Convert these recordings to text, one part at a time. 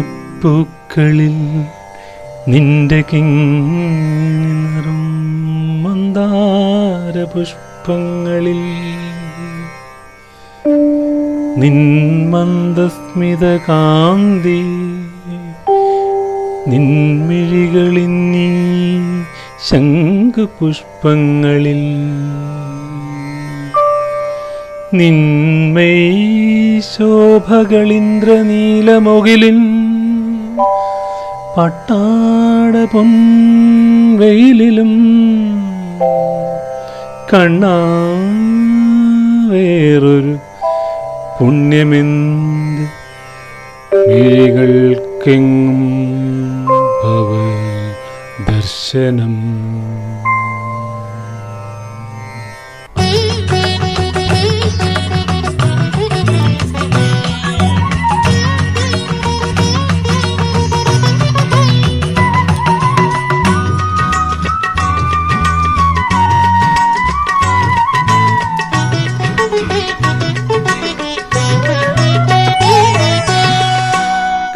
കൊന്നപ്പൂക്കളിൽ നിന്റെ കിങ്ങറും മന്ദാര പുഷ്പങ്ങളിൽ നിൻ മന്ദസ്മിത കാന്തി നിൻമിഴികളിന്നീ ശംഖുപുഷ്പങ്ങളിൽ നിന്മൈ ശോഭകളിന്ദ്രനീലമൊകിലിൻ പട്ടാട വെയിലിലും കണ്ണാ വേറൊരു പുണ്യമെന്ത് മിഴികൾക്കെങ്ങും ഭവ ദർശനം.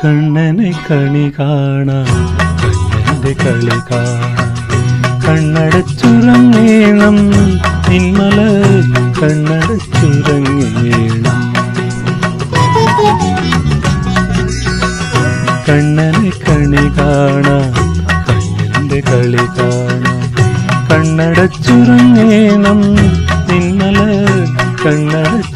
കണ്ണനെ കണി കണ്ണന്റെ കളി കാണാൻ കണ്ണടച്ചുറങ്ങേണം നിന്മല കണ്ണടച്ചുറങ്ങേണം കണ്ണനെ കണി കാണാൻ കണ്ണന്റെ കളി കാണാൻ കണ്ണടച്ചുറങ്ങേണം നിന്മല കണ്ണടച്ചുറങ്ങേണം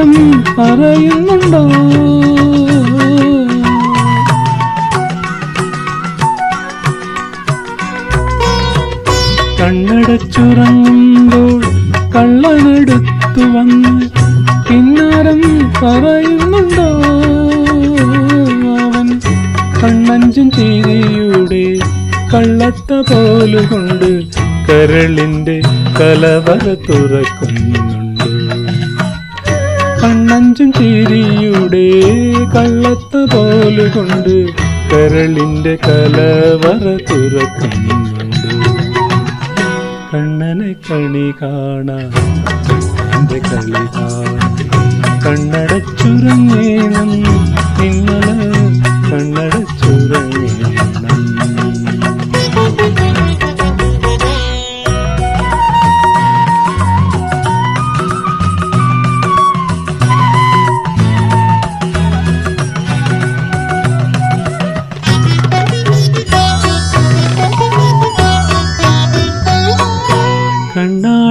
കിന്നാരം പറയുന്നുണ്ടോ? കണ്ണടച്ചുറങ്ങുമ്പോൾ കള്ളനെടുത്തു വന്ന് കിന്നാരം പറയുന്നുണ്ടോ? അവൻ കണ്ണഞ്ചും ചിരിയുടെ കള്ളത്ത പോലുകൊണ്ട് കരളിന്റെ കലവറ തുറക്കുന്നുണ്ട്. കണ്ണഞ്ചും ചിരിയുടെ കള്ളത്ത പോലുകൊണ്ട് കരളിന്റെ കലവറ തുറക്കുന്നുണ്ട് കണ്ണനെ കണി കാണാൻ കളി കാണാൻ. കണ്ണടച്ചുറങ്ങേണം നിങ്ങൾ കണ്ണടച്ചുറങ്ങേണം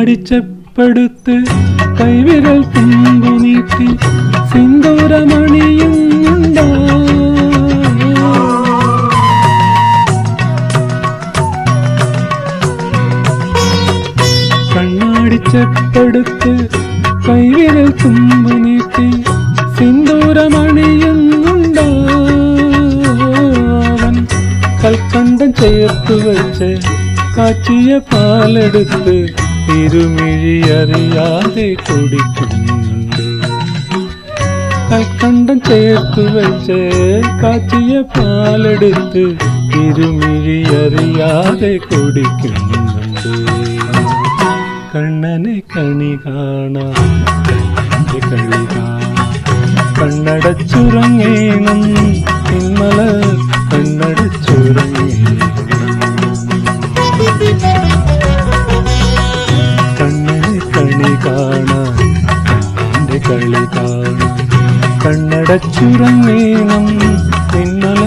കണ്ണാടിച്ചപ്പെടുത്ത് കൈവിരൽ തുമ്പു നീട്ടി സിന്ദൂരമണിയുന്നുണ്ടോ കണ്ണാടിച്ചപ്പെടുത്ത് കൈവിരൽ തുമ്പു നീട്ടി സിന്ദൂരമണിയുന്നുണ്ടോ കൽക്കണ്ടം ചേർത്തു വെച്ച് കാച്ചിയ പാലെടുത്ത് ഇരുമിഴി അറിയാതെ കുടിക്കുന്നുണ്ട്. കൽക്കണ്ടം ചേർത്ത് വെച്ച് കാച്ചിയ പാലെടുത്ത് തിരുമിഴിയറിയാതെ കുടിക്കുന്നുണ്ട്. കണ്ണനെ കണി കാണാൻ കണ്ണടച്ചുറങ്ങേനും ഇന്നല കണ്ണന്റെ കാണാം കണ്ണടച്ചുറങ്ങേണം ഇന്നല